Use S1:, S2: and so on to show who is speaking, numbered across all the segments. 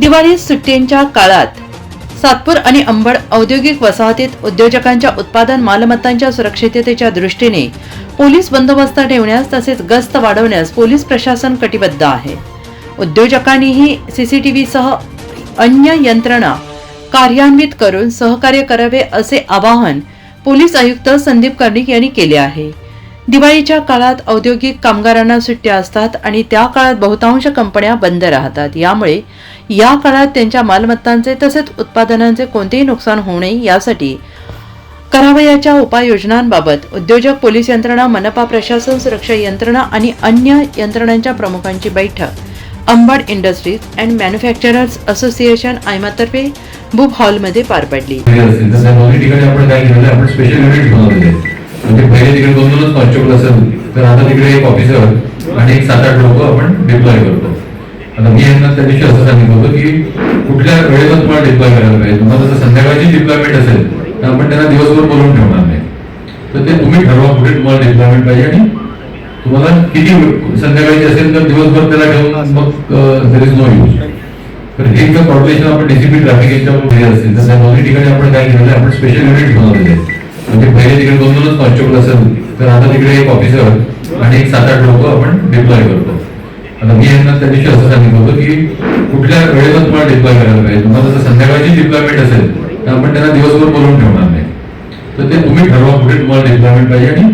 S1: दिवाळी सुट्टींच्या काळात सातपूर आणि अंबड औद्योगिक वसाहतीत उद्योजकांच्या उत्पादन मालमत्तांच्या सुरक्षिततेच्या दृष्टीने पोलीस बंदोबस्त ठेवण्यास तसेच गस्त वाढवण्यास पोलीस प्रशासन कटिबद्ध आहे. उद्योजकांनीही सीसीटीव्हीसह अन्य यंत्रणा कार्यान्वित करून सहकार्य करावे असे आवाहन पोलीस आयुक्त संदीप कर्णिक यांनी केले आहे. दिवाळीच्या काळात औद्योगिक कामगारांना सुट्ट्या असतात आणि त्या काळात बहुतांश कंपन्या बंद राहतात. यामुळे या काळात त्यांच्या मालमत्तांचे तसेच उत्पादनांचे कोणतेही नुकसान होऊ नये यासाठी करावयाच्या उपाययोजनांबाबत उद्योजक पोलीस यंत्रणा मनपा प्रशासन सुरक्षा यंत्रणा आणि अन्य यंत्रणांच्या प्रमुखांची बैठक Ambad industries and manufacturers association आयमातर्फे book हॉलमध्ये पार पडली.
S2: म्हणजे पहिले तिकडे दोन दोनच कॉन्स्टेबल असेल तर आता तिकडे एक ऑफिसर आणि एक सात आठ लोक आपण डिप्लॉय करतो. आता मी यांना त्या दिवशी असं सांगितलं होतं की कुठल्या वेळेवर तुम्हाला डिप्लॉय करायला पाहिजे? तुम्हाला जर संध्याकाळची डिप्लॉयमेंट असेल तर आपण त्यांना दिवसभर बोलून ठेवणार नाही. तर ते तुम्ही ठरवा कुठे तुम्हाला डिप्लॉयमेंट पाहिजे आणि तुम्हाला किती संध्याकाळची असेल तर दिवसभर त्याला ठेवून मग दर इज नो यूज तर हे जर कॉर्पोरेशन आपण डीसीपी ट्रॅफिक यांच्यावर असेल तर त्या दोन्ही ठिकाणी आपण काय केलेलं आहे? आपण स्पेशल युनिट बनवलेले आहे. म्हणजे पहिले तिकडे दोन दोनच कॉन्स्टेबल असेल तर आता तिकडे एक ऑफिसर आणि एक सात आठ लोक आपण डिप्लॉय करतो. आता मी यांना त्या दिवशी असं सांगितलं होतं की कुठल्या वेळेवर तुम्हाला डिप्लॉय करायला पाहिजे? तुम्हाला जर संध्याकाळची डिप्लॉयमेंट असेल तर आपण त्यांना दिवसभर बोलवून ठेवणार नाही. तर ते तुम्ही ठरवा कुठे तुम्हाला डिप्लॉयमेंट पाहिजे आणि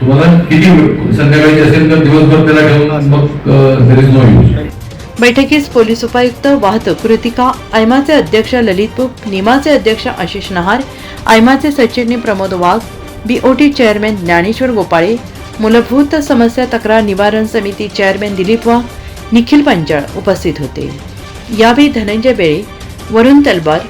S2: तुम्हाला किती संध्याकाळची असेल तर दिवसभर त्याला ठेवून मग दर इज नो यूज
S1: बैठकीस पोलीस उपायुक्त वाहतूक कृतिका आयमाचे अध्यक्ष ललित बुक निमाचे अध्यक्ष आशिष नहार आयमाचे सचिवनी प्रमोद वाघ बीओटी चेअरमॅन ज्ञानेश्वर गोपाळे मूलभूत समस्या तक्रार निवारण समिती चेअरमॅन दिलीप वाघ निखिल पंजाळ उपस्थित होते. यावेळी धनंजय बेळे वरुण तलबार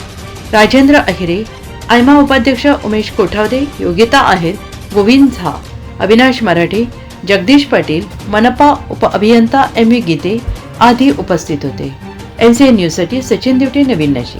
S1: राजेंद्र अहिरे आयमा उपाध्यक्ष उमेश कोठावदे योगिता आहेर गोविंद झा अविनाश मराठे जगदीश पाटील मनपा उप अभियंता एम व्ही गीते आदी उपस्थित होते. एन सी एन न्यूजसाठी सचिन दिवटे नवीन नाशिक.